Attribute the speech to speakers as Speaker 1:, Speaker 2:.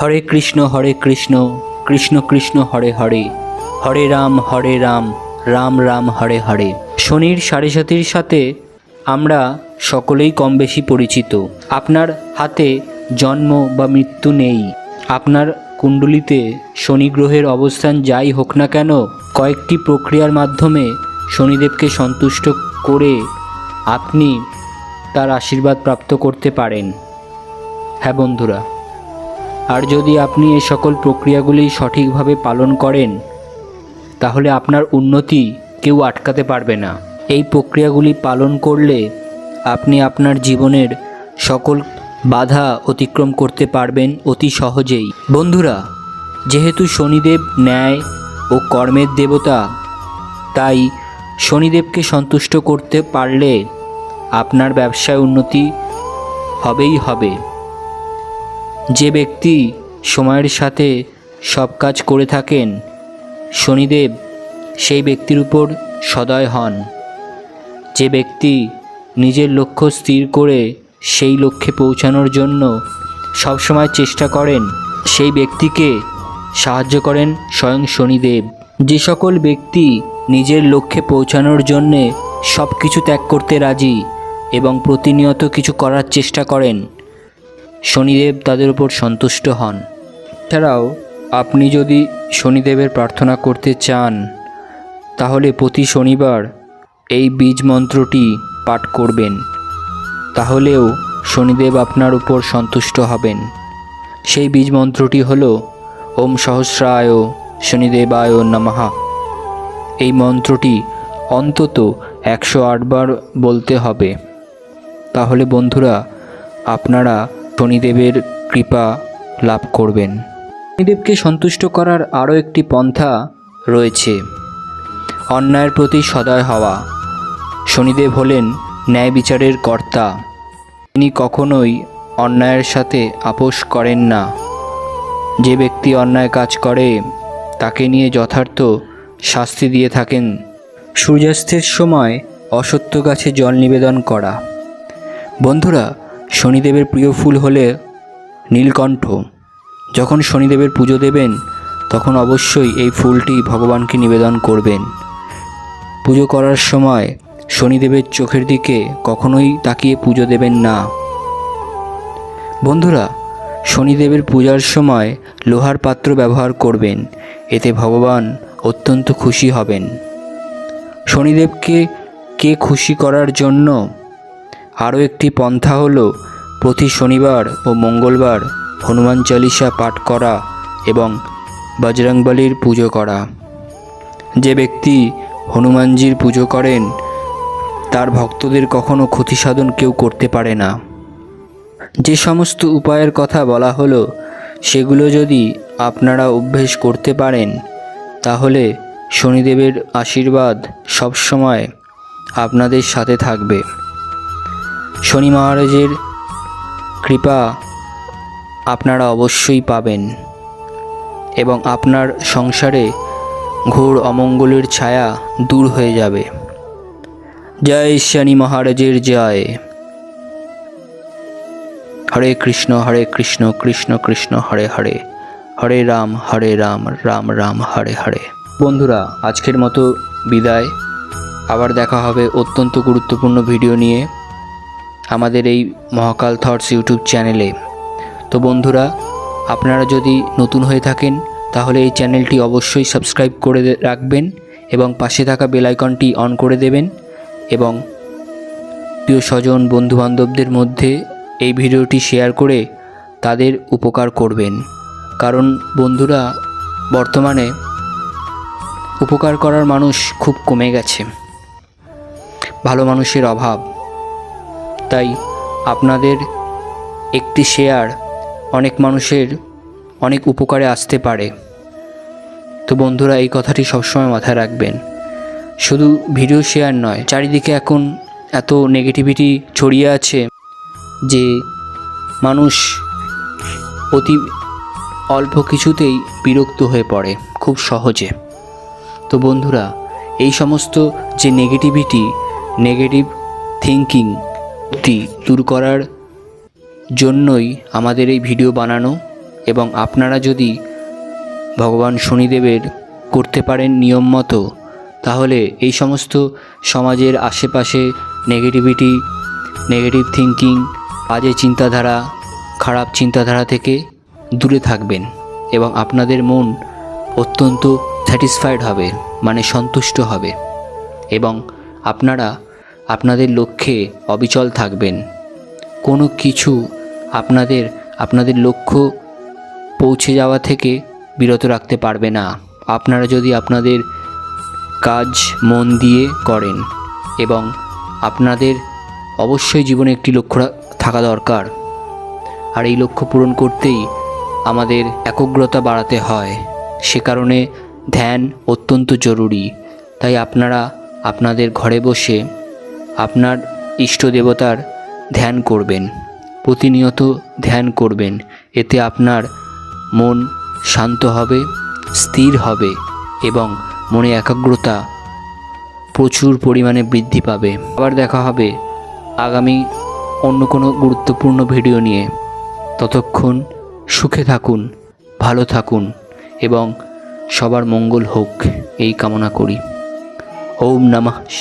Speaker 1: হরে কৃষ্ণ হরে কৃষ্ণ কৃষ্ণ কৃষ্ণ হরে হরে হরে রাম হরে রাম রাম রাম হরে হরে শনির সাড়ে সাতির সাথে আমরা সকলেই কম বেশি পরিচিত আপনার হাতে জন্ম বা মৃত্যু নেই আপনার কুণ্ডলিতে শনি গ্রহের অবস্থান যাই হোক না কেন কয়েকটি প্রক্রিয়ার মাধ্যমে শনিদেবকে সন্তুষ্ট করে আপনি তার আশীর্বাদ প্রাপ্ত করতে পারেন হ্যাঁ বন্ধুরা আর যদি আপনি এই সকল প্রক্রিয়াগুলি সঠিকভাবে পালন করেন তাহলে আপনার উন্নতি কেউ আটকাতে পারবে না এই প্রক্রিয়াগুলি পালন করলে আপনি আপনার জীবনের সকল বাধা অতিক্রম করতে পারবেন অতি সহজেই বন্ধুরা যেহেতু শনিদেব ন্যায় ও কর্মের দেবতা তাই শনিদেবকে সন্তুষ্ট করতে পারলে আপনার ব্যবসায় উন্নতি হবেই হবে যে ব্যক্তি সময়ের সাথে সব কাজ করে থাকেন শনিদেব সেই ব্যক্তির উপর সদয় হন যে ব্যক্তি নিজের লক্ষ্য স্থির করে সেই লক্ষ্যে পৌঁছানোর জন্য সবসময় চেষ্টা করেন সেই ব্যক্তিকে সাহায্য করেন স্বয়ং শনিদেব যে সকল ব্যক্তি নিজের লক্ষ্যে পৌঁছানোর জন্যে সব কিছু ত্যাগ করতে রাজি এবং প্রতিনিয়ত কিছু করার চেষ্টা করেন শনিদেব তাদের উপর সন্তুষ্ট হন এছাড়াও আপনি যদি শনিদেবের প্রার্থনা করতে চান তাহলে প্রতি শনিবার এই বীজ মন্ত্রটি পাঠ করবেন তাহলেও শনিদেব আপনার উপর সন্তুষ্ট হবেন সেই বীজ মন্ত্রটি হল ওম সহস্রায় শনিদেবায় নমহা এই মন্ত্রটি অন্তত একশো আটবার বলতে হবে তাহলে বন্ধুরা আপনারা শনিদেবের কৃপা লাভ করবেন শনিদেবকে সন্তুষ্ট করার আরও একটি পন্থা রয়েছে অন্যায়ের প্রতি সদয় হওয়া শনিদেব হলেন ন্যায় বিচারের কর্তা তিনি কখনোই অন্যায়ের সাথে আপোষ করেন না যে ব্যক্তি অন্যায় কাজ করে তাকে নিয়ে যথার্থ শাস্তি দিয়ে থাকেন সূর্যাস্তের সময় অসত্য গাছে জল নিবেদন করা বন্ধুরা শনিদেবের প্রিয় ফুল হলে নীলকণ্ঠ যখন শনিদেবের পুজো দেবেন তখন অবশ্যই এই ফুলটি ভগবানকে নিবেদন করবেন পুজো করার সময় শনিদেবের চোখের দিকে কখনোই তাকিয়ে পুজো দেবেন না বন্ধুরা শনিদেবের পূজার সময় লোহার পাত্র ব্যবহার করবেন এতে ভগবান অত্যন্ত খুশি হবেন শনিদেবকে কে খুশি করার জন্য আরও একটি পন্থা হল প্রতি শনিবার ও মঙ্গলবার হনুমান চালিসা পাঠ করা এবং বজরংবলির পুজো করা যে ব্যক্তি হনুমানজির পুজো করেন তার ভক্তদের কখনো ক্ষতিসাধন কেউ করতে পারে না যে সমস্ত উপায়ের কথা বলা হলো সেগুলো যদি আপনারা অভ্যেস করতে পারেন তাহলে শনিদেবের আশীর্বাদ সবসময় আপনাদের সাথে থাকবে শনি মহারাজের কৃপা আপনারা অবশ্যই পাবেন এবং আপনার সংসারে ঘোর অমঙ্গলের ছায়া দূর হয়ে যাবে জয় শনি মহারাজের জয় হরে কৃষ্ণ হরে কৃষ্ণ কৃষ্ণ কৃষ্ণ হরে হরে হরে রাম হরে রাম রাম রাম হরে হরে বন্ধুরা আজকের মতো বিদায় আবার দেখা হবে অত্যন্ত গুরুত্বপূর্ণ ভিডিও নিয়ে আমাদের এই মহাকাল থটস ইউটিউব চ্যানেলে তো বন্ধুরা আপনারা যদি নতুন হয়ে থাকেন তাহলে এই চ্যানেলটি অবশ্যই সাবস্ক্রাইব করে রাখবেন এবং পাশে থাকা বেলাইকনটি অন করে দেবেন এবং প্রিয় স্বজন বন্ধুবান্ধবদের মধ্যে এই ভিডিওটি শেয়ার করে তাদের উপকার করবেন কারণ বন্ধুরা বর্তমানে উপকার করার মানুষ খুব কমে গেছে ভালো মানুষের অভাব তাই আপনাদের একটি শেয়ার অনেক মানুষের অনেক উপকারে আসতে পারে তো বন্ধুরা এই কথাটি সবসময় মাথায় রাখবেন শুধু ভিডিও শেয়ার নয় চারিদিকে এখন এত নেগেটিভিটি ছড়িয়ে আছে যে মানুষ অতি অল্প কিছুতেই বিরক্ত হয়ে পড়ে খুব সহজে তো বন্ধুরা এই সমস্ত যে নেগেটিভিটি নেগেটিভ থিঙ্কিং তি দূর করার জন্যই আমাদের এই ভিডিও বানানো এবং আপনারা যদি ভগবান শনিদেবের করতে পারেন নিয়ম মতো তাহলে এই সমস্ত সমাজের আশেপাশে নেগেটিভিটি নেগেটিভ থিঙ্কিং বাজে চিন্তাধারা খারাপ চিন্তাধারা থেকে দূরে থাকবেন এবং আপনাদের মন অত্যন্ত স্যাটিসফাইড হবে মানে সন্তুষ্ট হবে এবং আপনারা আপনাদের লক্ষ্যে অবিচল থাকবেন কোনো কিছু আপনাদের আপনাদের লক্ষ্য পৌঁছে যাওয়া থেকে বিরত রাখতে পারবে না আপনারা যদি আপনাদের কাজ মন দিয়ে করেন এবং আপনাদের অবশ্যই জীবনে একটি লক্ষ্য থাকা দরকার আর এই লক্ষ্য পূরণ করতেই আমাদের একগ্রতা বাড়াতে হয় সে কারণে ধ্যান অত্যন্ত জরুরি তাই আপনারা আপনাদের ঘরে বসে আপনার ইষ্ট দেবতার ধ্যান করবেন প্রতিনিয়ত ধ্যান করবেন এতে আপনার মন শান্ত হবে স্থির হবে এবং মনে একাগ্রতা প্রচুর পরিমাণে বৃদ্ধি পাবে আবার দেখা হবে আগামী অন্য কোনো গুরুত্বপূর্ণ ভিডিও নিয়ে ততক্ষণ সুখে থাকুন ভালো থাকুন এবং সবার মঙ্গল হোক এই কামনা করি ওম নমঃ